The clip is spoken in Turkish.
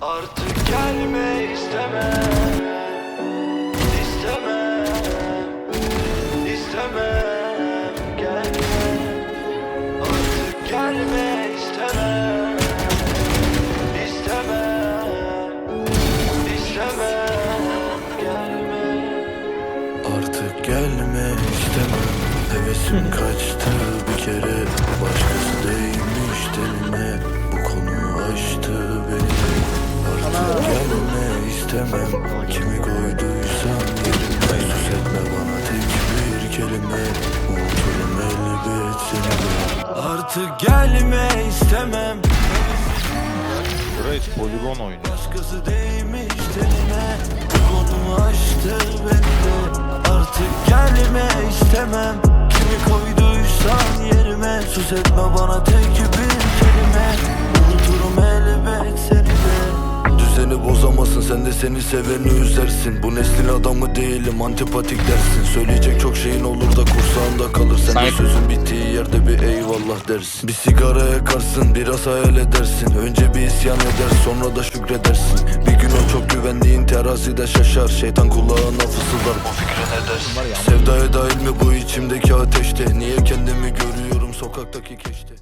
Artık gelme istemem İstemem İstemem Gelme. Artık gelme istemem İstemem İstemem Gelme. Artık gelme istemem Hevesim kaçtı bir kere istemem. Kimi koyduysan yerime Sus etme bana. Tek bir kelime Unuturum elbet seni. Artık gelme istemem. Reis poligon oynuyor. Başkası değmiş tenime. Bu konu açtı beni de. Artık gelme istemem. Kimi koyduysan yerime Sus etme bana. Tek bir seni seveni üzersin Bu neslin adamı değilim antipatik dersin. Söyleyecek çok şeyin olur da kursağında kalır Sen de sözün bittiği yerde bir eyvallah dersin. Bir sigara yakarsın biraz hayal edersin. Önce bir isyan eder sonra da şükredersin. Bir gün o çok güvendiğin terazide şaşar. Şeytan kulağına fısıldar. Bu fikre ne dersin? Sevdaya dahil mi bu içimdeki ateşte? Niye kendimi görüyorum sokaktaki keşte